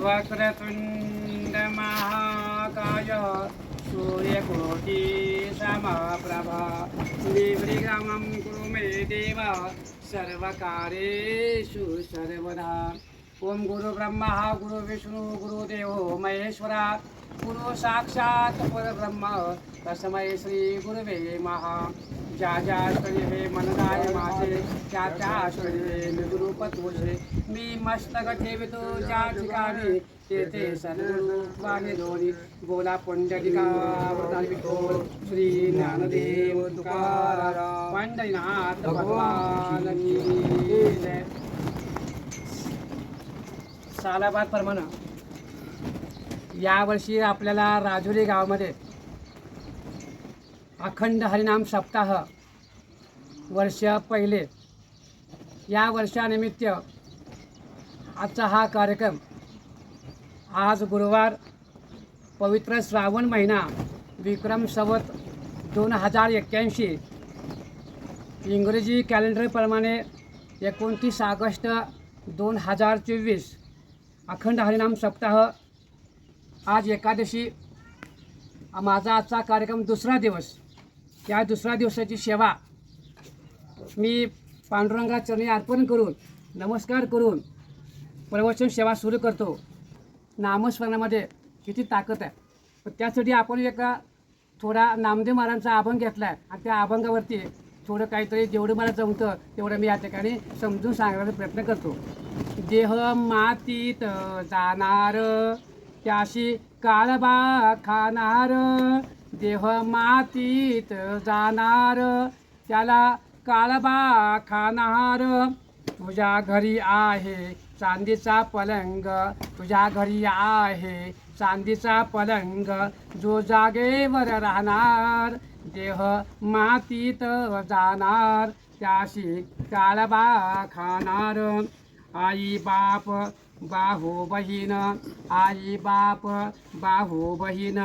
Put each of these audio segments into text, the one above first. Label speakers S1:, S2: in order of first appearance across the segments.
S1: वक्रतुण्डमहाकाय सूर्यकोटिसमप्रभा सूर्यकोटि कुरु मे देव सर्वकारेषु सर्वदा। ओम गुरु ब्रह्मा गुरु विष्णू गुरुदेव महेश्वरा। गुरु साक्षात परब्रह्म। तस्मै श्री गुरुवे महा ज्या ज्या स्थळी हे मनदाय माझे त्या त्या स्थळी निगुरूप तुझे मी मस्तक ठेवितो ज्या ठिकाणी तेथे सद्गुरु धोनी बोला पंडितिका विठोल श्री ज्ञानदेव तुकाराम। पंढरीनाथ भगवान सालाबाद प्रमाणे यावर्षी आपल्याला राजुरी गावामध्ये अखंड हरिनाम सप्ताह वर्ष पहिले. या वर्षानिमित्त आजचा हा कार्यक्रम आज गुरुवार पवित्र श्रावण महिना विक्रम सवत दोन हजार एक्क्याऐंशी. इंग्रजी कॅलेंडरप्रमाणे एकोणतीस ऑगस्ट दोन हजार चोवीस. अखंड हरिनाम सप्ताह आज एकादशी. माझा आजचा कार्यक्रम दुसरा दिवस. या दुसऱ्या दिवसाची सेवा. मी पांडुरंगा चरणी अर्पण करून नमस्कार करून प्रवचन सेवा सुरू करतो. नामस्मरणामध्ये किती ताकद आहे. पण त्यासाठी आपण एका थोडा नामदेव महाराजांचा अभंग घेतला आहे आणि त्या अभंगावरती थोडं काहीतरी जेवढं मला जमतं तेवढं मी या ठिकाणी समजून सांगण्याचा प्रयत्न करतो. देह मातीत जाणार त्याशी काळबा खाणार देह मातीत जाणार त्याला काळबा खाणार तुझ्या घरी आहे चांदीचा पलंग तुझ्या घरी आहे चांदीचा पलंग. जो जागेवर राहणार देह मातीत जाणार त्याशी काळबा खाणार आई बाप बाहू बहीण आई बाप बाहू बहीण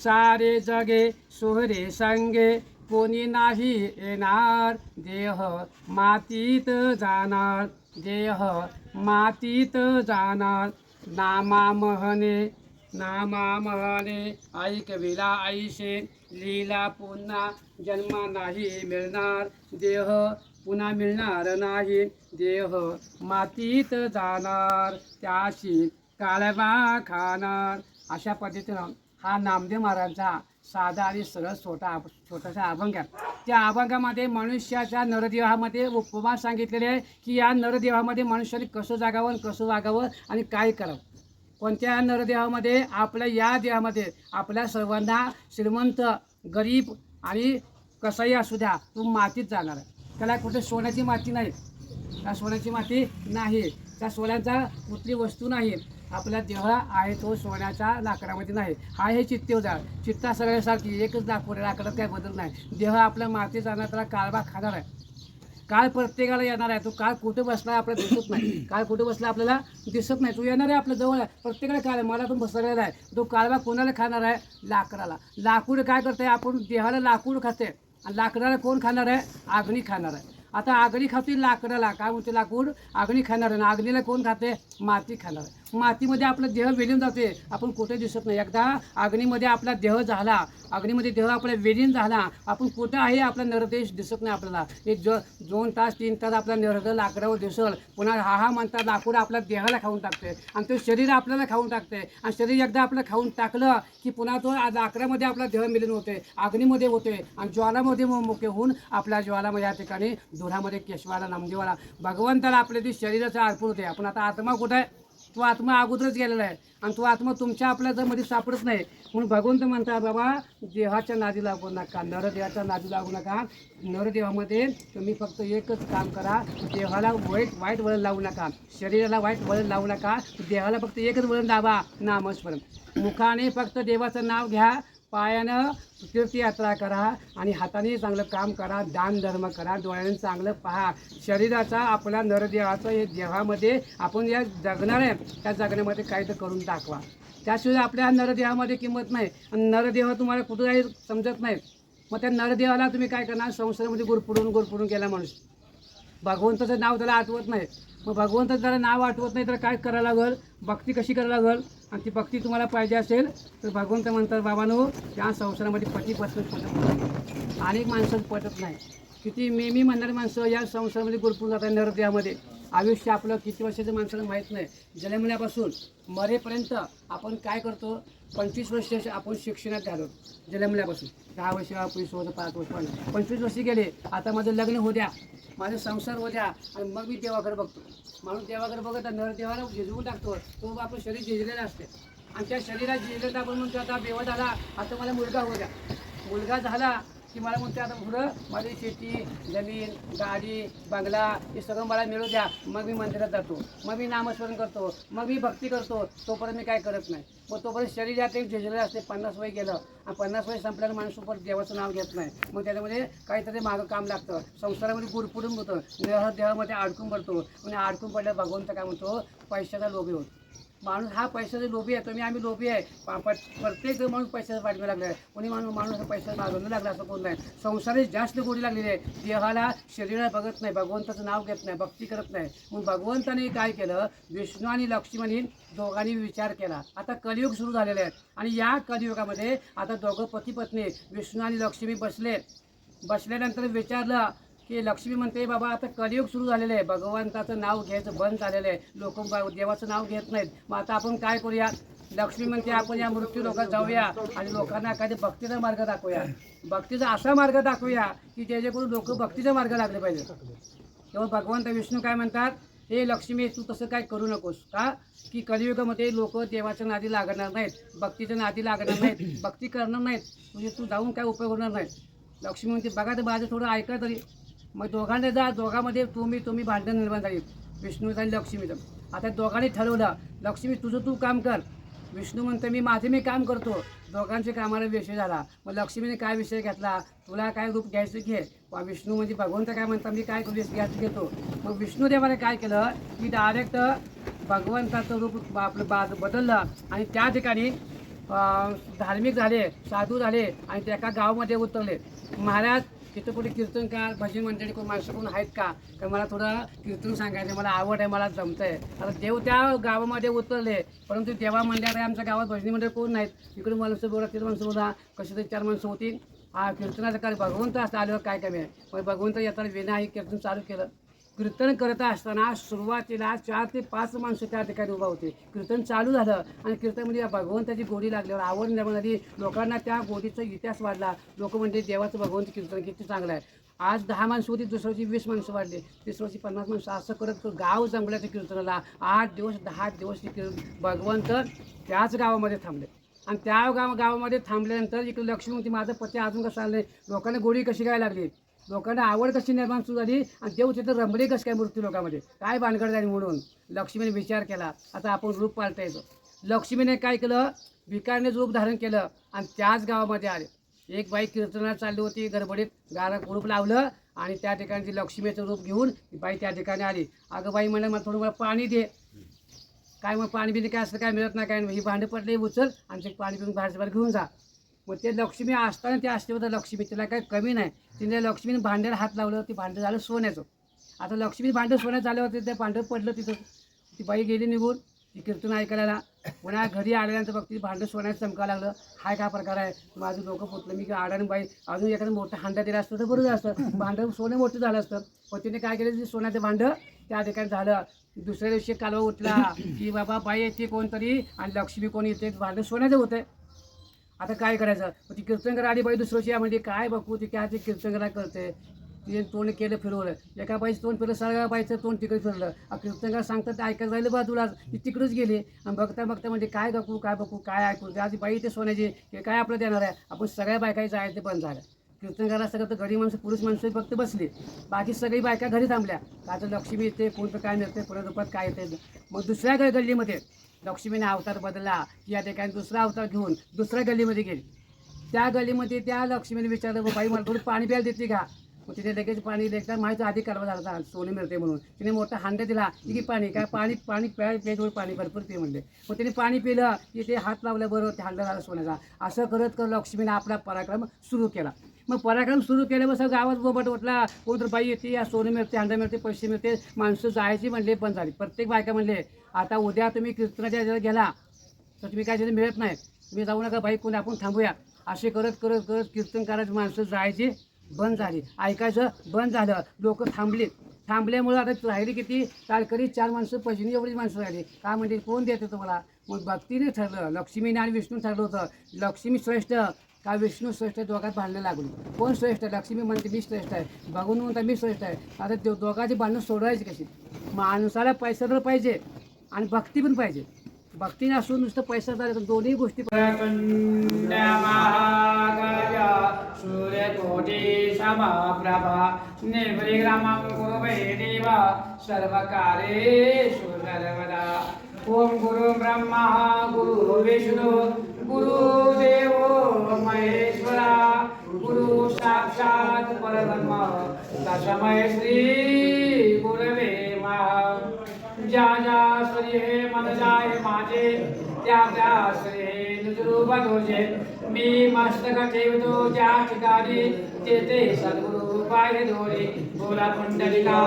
S1: सारे जगे सोहरे संगे कोणी नाही येणार देह मातीत जाणार देह मातीत जाणार. नामा महने नामा महने ऐकविला आईशे लीला पुन्हा जन्म नाही मिळणार. देह पुन्हा मिळणार नाही. देह मातीत जाणार त्याशी काळबा खाणार. अशा पद्धतीनं हा नामदेव महाराजांचा साधा आणि सरळ छोटा छोटासा अभंग आहे. त्या अभंगामध्ये मनुष्याच्या नरदेहामध्ये उपमा सांगितलेले आहे की या नरदेहामध्ये मनुष्याने कसं जागावं आणि कसं वागावं आणि काय करावं. कोणत्या नरदेहामध्ये? आपल्या या देहामध्ये आपल्या सर्वांना श्रीमंत गरीब आणि कसाही असू द्या तू मातीत जाणार आहे. त्याला कुठे सोन्याची माती नाही. त्या सोन्याची माती नाही. त्या सोन्याचा कुठली वस्तू नाही. आपला देह आहे तो सोन्याच्या लाकडामध्ये नाही. हा हे चित्तेवजा चित्ता सगळ्यासारखी. एकच दाखवत लाकडात काही बदल नाही. देह आपल्या मातीत जाणार त्याला काळबा खाणार आहे. काळ प्रत्येकाला येणार आहे. तो काळ कुठे बसला आपल्याला दिसत नाही. काळ कुठे बसला आपल्याला दिसत नाही. तो येणार आहे आपल्या जवळ आहे. प्रत्येकाला काळ आहे. मला पण बसलेला आहे. तो काळबा कोणाला खाणार आहे? लाकडाला. लाकूड काय करते आपण देहाला लाकूड खाते आणि लाकडाला कोण खाणार आहे? आगणी खाणार आहे. आता आगणी खाते लाकडाला. काय म्हणते लाकूड? आगणी खाणार आहे. आणि आगणीला कोण खाते? माती खाणार आहे. मातीमध्ये आपला देह विलीन जाते. आपण कुठे दिसत नाही. एकदा अग्नीमध्ये आपला देह झाला अग्नीमध्ये देह आपला विलीन झाला आपण कुठं आहे आपला नरदेश दिसत नाही आपल्याला. एक ज दोन तास तीन तास आपला नरद लाकडावर दिसल पुन्हा हा हा म्हणतात लाकूड आपल्या देहाला खाऊन टाकते. आणि ते शरीर आपल्याला खाऊन टाकते. आणि शरीर एकदा आपलं खाऊन टाकलं की पुन्हा तो लाकडामध्ये आपला देह मिलन होते अग्नीमध्ये होते. आणि ज्वालामध्ये मुख्य मुके होऊन आपल्या ज्वालामध्ये या ठिकाणी धुरामध्ये केशवाला नामदेवाला भगवंताला आपल्या ते शरीराचं अर्पण होते. आपण आता आत्मा कुठं आहे? तो आत्मा अगोदरच गेलेला आहे. आणि तो आत्मा तुमच्या आपल्या जर मध्ये सापडत नाही म्हणून भगवंत म्हणतात बाबा देहाच्या नादी लागू नका नरदेहाच्या नादी लागू नका. नरदेहामध्ये तुम्ही फक्त एकच काम करा देहाला वाईट वाईट वळण लावू नका. शरीराला वाईट वळण लावू नका. देहाला फक्त एकच वळण लावा नामस्मरण. मुखाने फक्त देवाचं नाव घ्या पायानं तीर्थयात्रा करा आणि हाताने चांगलं काम करा दान धर्म करा डोळ्याने चांगलं पहा. शरीराचा आपल्या नरदेहाचं हे देहामध्ये आपण या जगणार आहे त्या जगण्यामध्ये काही तर करून दाखवा त्याशिवाय आपल्या नरदेहामध्ये किंमत नाही. आणि नरदेह तुम्हाला कुठं काही समजत नाही. मग त्या नरदेहाला तुम्ही काय करणार? संसारामध्ये गुरपुडून गुरपुडून गेला माणूस. भगवंताचं नाव त्याला आठवत नाही. मग भगवंताचं जरा नाव आठवत नाही तर काय करायला लागल? भक्ती कशी करायला लागल? आणि ती भक्ती तुम्हाला पाहिजे असेल तर भगवंत म्हणतात बाबानो त्या संसारामध्ये पती पसंत पटत नाही. अनेक माणसं पटत नाही. किती मी मी म्हणणारी माणसं या संसारामध्ये गुरपून जातात नरदेहामध्ये आयुष्य आपलं किती वर्षाचं माणसाला माहीत नाही. जन्मल्यापासून मरेपर्यंत आपण काय करतो? पंचवीस वर्ष आपण शिक्षणात घालवतो जन्मल्यापासून. दहा वर्ष वीस वर्ष पाच वर्ष पाच पंचवीस वर्ष गेले आता माझं लग्न होऊ द्या. माझा संसार होऊ द्या. आणि मग मी देवाकडे बघतो. माणूस देवाकडे बघत नर देवाला झिजवून टाकतो. तो आपलं शरीर झिजलेलं असते. आणि त्या शरीरात झिजलेलं आपण म्हणतो आता बेवत झाला. आता मला मुलगा होऊ द्या. मुलगा झाला की मला म्हणते आता पुढं माझी शेती जमीन गाडी बंगला हे सगळं मला मिळू द्या. मग मी मंदिरात जातो. मग मी नामस्मरण करतो. मग मी भक्ती करतो. तोपर्यंत मी काय करत नाही. मग तोपर्यंत शरीरात एक झिजलेलं असते पन्नास वय गेलं. आणि पन्नास वय संपल्यानं माणूस उपर देवाचं नाव घेत नाही. मग त्याच्यामध्ये काहीतरी मागं काम लागतं. संसारामध्ये गुरपुडून होतं. देह देहामध्ये अडकून पडतो. आणि अडकून पडल्या भगवंत काय म्हणतो पैशाचा लोभी होतो. माणूस हा पैशाचा लोभी आहे तुम्ही आम्ही लोभी आहे. प- प्रत्येक माणूस पैशाचा पाठवे लागला आहे. कोणी माणूस माणूस पैसा मागवणं लागला असं कोण नाही. संसारात जास्त गोडी लागलेली आहे. देहाला शरीराला बघत नाही भगवंताचं नाव घेत नाही भक्ती करत नाही. मग भगवंताने काय केलं? विष्णू आणि लक्ष्मणी दोघांनी विचार केला. आता कलियुग सुरू झालेले आहे आणि या कलियुगामध्ये आता दोघं पती पत्नी विष्णू आणि लक्ष्मी बसले बसल्यानंतर विचारलं की लक्ष्मी म्हणते बाबा आता कलियुग सुरू झालेलं आहे. भगवंताचं नाव घ्यायचं बंद झालेलं आहे. लोक देवाचं नाव घेत नाहीत. मग आता आपण काय करूया? लक्ष्मी म्हणते आपण या मृत्यू लोकात जाऊया आणि लोकांना एखादी भक्तीचा मार्ग दाखवूया. भक्तीचा असा मार्ग दाखवूया की ज्याच्याकडून लोक भक्तीचा मार्ग लागले पाहिजे तेव्हा भगवंत विष्णू काय म्हणतात? हे लक्ष्मी तू तसं काय करू नकोस का? की कलियुगामध्ये लोक देवाच्या नादी लागणार नाहीत भक्तीच्या नादी लागणार नाहीत भक्ती करणार नाहीत. म्हणजे तू जाऊन काय उपयोग होणार नाही लक्ष्मी म्हणते बघा तर माझं थोडं ऐका तरी. मग दोघांना जा दोघांमध्ये तुम्ही तुम्ही भांडण निर्माण झाली. विष्णूचं आणि लक्ष्मीचं आता दोघांनी ठरवलं लक्ष्मी तुझं तू काम कर. विष्णू म्हणतो मी माझे मी काम करतो. दोघांच्या कामाला विषय झाला. मग लक्ष्मीने काय विषय घेतला? तुला काय रूप घ्यायचं घे वा विष्णू म्हणजे भगवंत काय म्हणतात मी काय करू? घ्यायचं घेतो. मग विष्णुदेवाने काय केलं? की डायरेक्ट भगवंताचं रूप आपलं बा बदललं आणि त्या ठिकाणी धार्मिक झाले साधू झाले आणि त्या एका गावामध्ये उतरले. महाराज तिथं कुठे कीर्तनकार भजन मंडळी कोण माणसं कोण आहेत का? तर मला थोडं कीर्तन सांगायचं मला आवड आहे मला जमतं आहे आता देव त्या गावामध्ये उतरले परंतु देवा मंडळात आमच्या गावात भजनी मंडळ कोण नाहीत? इकडून माणसं बोला तिकडे माणसं बोला. कशी तरी चार माणसं होती हा कीर्तनाचं काय भगवंत असं आल्यावर काय कमी आहे? मग भगवंत येताना विना हे कीर्तन चालू केलं. कीर्तन करत असताना सुरुवातीला चार ते पाच माणसं त्या ठिकाणी उभा होते. कीर्तन चालू झालं आणि कीर्तनमध्ये भगवंताची गोडी लागल्यावर आवड निर्माण झाली. लोकांना त्या गोडीचा इतिहास वाढला. लोक म्हणजे देवाचं भगवंत कीर्तन किती चांगलं आहे. आज दहा माणसं होती दुसऱ्याची वीस माणसं वाढली. तिसऱ्याची पन्नास माणसं. असं करत गाव जमलं कीर्तनाला आठ दिवस दहा दिवस ते भगवंत त्याच गावामध्ये थांबले. आणि त्या गाव गावामध्ये थांबल्यानंतर इकडे लक्ष्मी होती माझं पती अजून कसं आलं? लोकांना गोडी कशी काय लागली? लोकांना आवड कशी निर्माण सुरू झाली आणि देव तिथं रमले कसं काय मृत्यू लोकांमध्ये? काय भानगड झाली म्हणून? लक्ष्मीने विचार केला. आता आपण रूप पालटायचो लक्ष्मीने काय केलं? भिकारने रूप धारण केलं आणि त्याच गावामध्ये आले. एक बाई कीर्तनात चालली होती गडबडीत गारा कुरूप लावलं आणि त्या ठिकाणी ती लक्ष्मीचं रूप घेऊन बाई त्या ठिकाणी आली. अगं बाई म्हणे मला थोडं मला पाणी दे. काय मग पाणी बिणी काय असं काय मिळत नाही काय? ही भांडं पडले उचल आणि ते पाणी पिऊन बाहेरच्या बाहेर घेऊन जा. मग ते लक्ष्मी असताना ते असते होतं लक्ष्मी तिला काही कमी नाही. तिने लक्ष्मीने भांड्याला हात लावलं ते भांडं झालं सोन्याचं. आता लक्ष्मी भांडं सोन्यात झालं होतं ते भांडं पडलं तिथं. ती बाई गेली निघून ती कीर्तन ऐकायला. पुन्हा घरी आल्यानंतर बघ ती भांडं सोन्यात चमका लागलं. हाय काय प्रकार आहे? माझं डोकं फुटलं. मी आडाने बाई अजून एखादं मोठं हांडा दिला असतं तर बरं झालं असतं. भांडं सोनं मोठं झालं असतं. पण तिने काय केलं ते सोन्याचं भांडं त्या ठिकाणी झालं. दुसऱ्या दिवशी कालवा उठला की बाबा बाई येते कोणतरी आणि लक्ष्मी कोणी येते? भांडं सोन्याचं होतं आता काय करायचं? मग ती कीर्तनकर आली बाई दुसऱ्याची म्हणजे काय बघू ती काय ती कीर्तनकरा करते? तिने तोंड केलं फिरवलं. एका बाईचं तोंड फिरलं सगळ्या बाईचं तोंड तिकडे फिरलं आ कीर्तनकार सांगतात ते ऐकायला राहिलं बाजूला ती तिकडेच गेली. आणि बघता बघता म्हणजे काय बघू काय बघू काय ऐकू? आधी बाई ते सोन्याची हे काय आपलं देणार आहे? आपण सगळ्या बायकाही आहे ते बंद झालं. कीर्तनकाला सगळं तर घरी माणसं पुरुष माणसं फक्त बसली. बाकी सगळी बायका घरी थांबल्या. का तर लक्ष्मी येते कोणतं काय मिळते कोणा रूपात काय येते मग दुसऱ्या गल्लीमध्ये लक्ष्मीने अवतार बदलला. या ठिकाणी दुसरा अवतार घेऊन दुसऱ्या गल्लीमध्ये गेली. त्या गल्लीमध्ये त्या लक्ष्मीने विचारलं बाई मला थोडं पाणी प्यायला देते का? मग तिथे लगेच पाणी देखता माहिती आधी कडवा झाला होता, सोने मिळते म्हणून. तिने मोठा हांडा दिला. की पाणी काय पाणी पाणी प्याय प्यायचं पाणी भरपूर पे म्हणले. मग तिने पाणी पिलं. की ते हात लावल्याबरोबर ते हांडा झाला सोन्याचा. असं करत करत लक्ष्मीने आपला पराक्रम सुरू केला. मग पराक्रम सुरू केल्यापासून गावात गोबट उठला कोणतर बाई येते या सोनं मिळते अंडा मिळते पैसे मिळते. माणसं जायची म्हणले बंद झाली. प्रत्येक बायका म्हणले आता उद्या तुम्ही कीर्तनाच्या जर गेला तर तुम्ही काय तिथे मिळत नाही. तुम्ही जाऊ नका बाई कोणी आपण थांबूया. असे करत करत करत कीर्तन करायची माणसं जायची बंद झाली. ऐकायचं बंद झालं. लोक थांबली. थांबल्यामुळं आता राहिली किती? तारकरी चार माणसं पैसे एवढीच माणसं राहिली. काय म्हणते कोण देते तुम्हाला? मग भक्तीने ठरलं. लक्ष्मीने आणि विष्णू ठरलं होतं. लक्ष्मी श्रेष्ठ. का विष्णू श्रेष्ठ दोघात भांडणं लागली. कोण श्रेष्ठ आहे? लक्ष्मी म्हणते मी श्रेष्ठ आहे. बघून म्हणता मी श्रेष्ठ आहे. आता ते दोघांची भांडणं सोडवायची कशी? माणसाला पैसा तर पाहिजे आणि भक्ती पण पाहिजे. भक्ती नसून नुसतं पैसा झाले तर दोन्ही गोष्टी सूर्यकोटी सर्वदा। ओम गुरु ब्रह्मा गुरु विष्णू गुरु महेश्वरा गुरु साक्षात परब्रह्म। तस्मै श्री गुरवे नमः ज्या ज्या श्री हे मन जाय माझे त्या त्या श्री निजरूप तुझे मी मस्तक ठेवतो ज्या ठिकाणी तेथे सद्गुरु पाय दोरे बोला पुंडलिका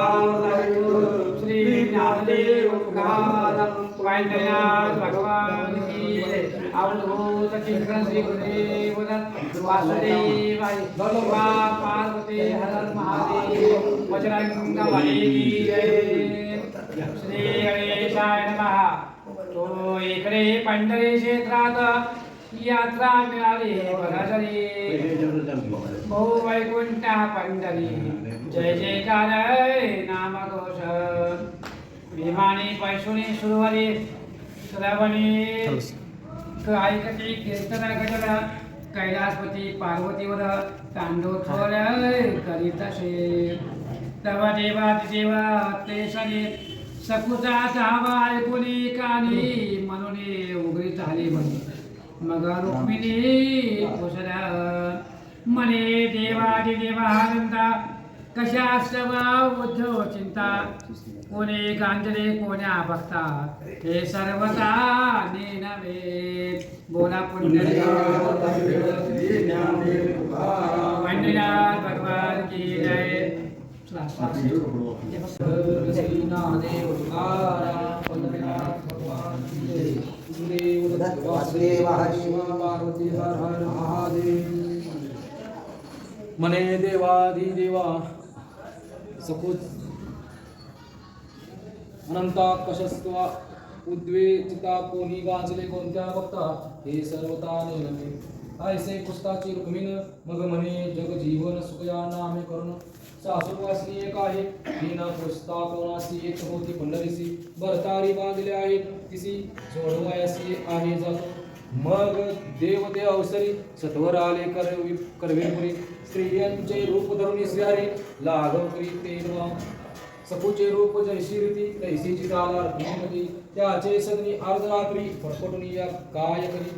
S1: श्री ज्ञानदेव तुकाराम भगवान की अवधूत चिंतन श्री गुरुदेव दत्त। वासुदेव भगवा पार्वती हर महादेव। बजरंग बली की जय। श्री गणेशाय नमः। तो इकडे पंढरी क्षेत्रात यात्रा मिळाली भरासरी ओ वैकुंठ पंढरी जय जयकार नामघोष। भीमानी पैसुनी सुरवरी। श्रवणी। ऐकती कीर्तन गजर। कैलासपती पार्वतीवर तांडोत्सव करीत असे। तव देवा देवा ते सरी सकुचा सहावा ऐकुनी कानी म्हणून उघडी झाली म्हणे मग रुक्मिणी कुशला म्हणे देवादी देवा आनंदा कशा सवा उद्धव चिंता कोणी गांजले कोण्या भक्ता हे सर्वता नवे बोला पुण्य पंडित भगवान की जय
S2: वासुदेव हरी
S3: मने देवाधी देवा सकुच अनंता कशस्त्वा उद्वेजिता कोणी गाजले कोणत्या बघता हे सर्वता नेलमे ऐसे पुस्ताची रुक्मिन मग म्हणे जग जीवन सुखया नामे करून सासूवासनी एक आहे मीना पुस्ता कोणासी एक होती पंढरीसी. बरतारी बांधले आहे तिसी सोडवायसी आहे जातो. मग देव ते अवसरी सत्वर आले करवी करवेपुरी. स्त्रियांचे रूप धरून श्रीहरी लाघव करी ते सखूचे रूप जैशी रीती तैसी चिताला रुक्मिणीपती त्याचे सदनी अर्धरात्री फडफडून या काय करी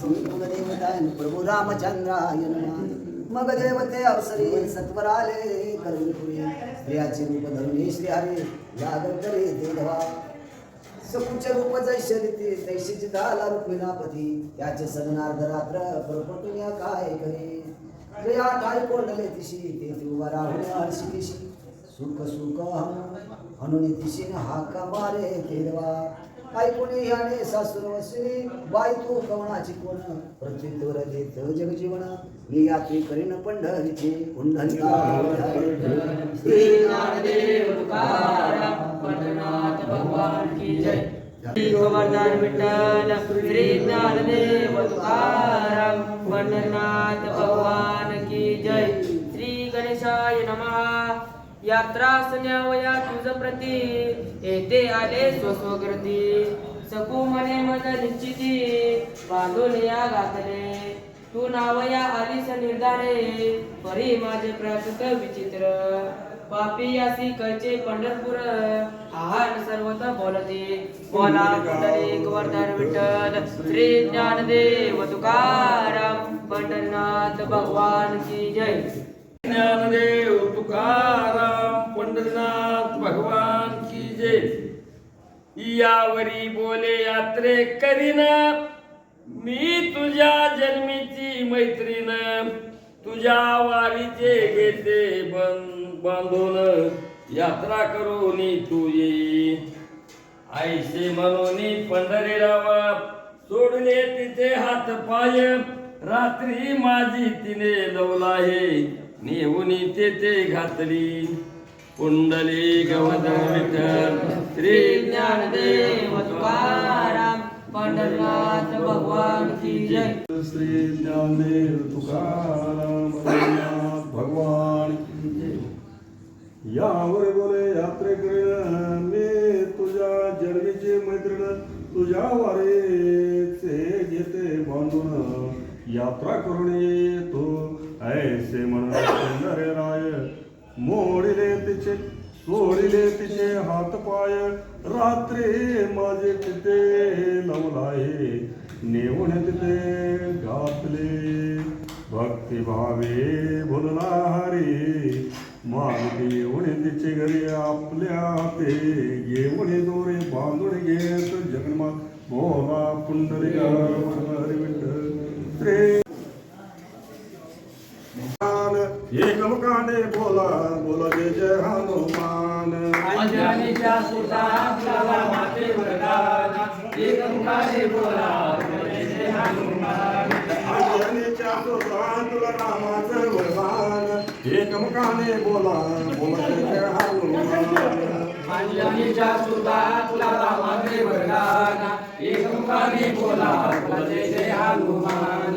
S2: श्री प्रभू रामचंद्राय मग देवते अवसरी सत्वर आले कर्णपुरी स्त्रियाचे रूप धरून श्री हरी लागल करे देवा सकुच रूप जैश रीती तैशी चिताला रुक्मिणापती. त्याचे सदनार्धरात्र रात्र या काय करी जया काय कोंडले तिशी ते ती उभा राहून हळशी तिशी सुख सुख हनुनी तिशीन हाका मारे केलवा ऐकुणी याने सासूर वसली बाई तू कवणाची कोण प्रत्युत्तर देत जगजीवन मी यात्री करीन पंढरीचे
S1: श्री गोवर्धन विठ्ठल श्री ज्ञानदेव तुकाराम पंढरनाथ भगवान की जय। श्री गणेशाय नमः। यात्रा सन्यावया तुझ प्रती येते आले स्वस्वकृती सकू मने मज निश्चिती बांधून या घातले। तू नावया आलीस निर्धारे परी माझे प्राकृत विचित्र। पापी असी कैचे पंढरपूर आहा बोला पुंडलिक वर्धन विठ्ठल श्री ज्ञानदेव तुकाराम पंढरीनाथ भगवान की जय.
S4: ज्ञानदेव तुकाराम पंढरीनाथ भगवान की जय. यावरी बोले यात्रे करीन. मी तुझ्या जन्मीची मैत्रीण. तुझ्या वारीचे घेते बंद बांधून. यात्रा करून तू येई आईसे म्हणून पंढरीरावा सोडले तिचे हात पाय. रात्री माझी तिने लवला हे नेऊन तेथे घातली. कुंडली गवधर विठ्ठल श्री
S5: ज्ञानदेव तुकाराम पंढरनाथ भगवान की जय.
S6: श्री ज्ञानदेव तुकाराम रघुनाथ भगवान की जय. यावर बोले यात्रेकरीण मी तुझ्या जन्मीची मैत्रीण तुझ्या वारेचे घेते बांधून यात्रा करून येतो. ऐसे म्हणून राय मोडिले तिचे सोडिले तिचे हात पाय रात्री माझे तिथे लवलाय नेऊन तिथे घातले. भक्तिभावे बोलला हरी मागती येऊन तिचे घरी आपल्या हाते. येऊन दोरे बांधून घेत जगन्मात. हरी विठ्ठल. श्री एकमुखाने बोला बोला जय जय हनुमान.
S1: अंजनीच्या
S6: सुतान तुला रामाचं वरदान. एकमकाने बोला बोला जय जय हनुमान
S1: अंजनीच्या सुतार तुला बोला ते हनुमान.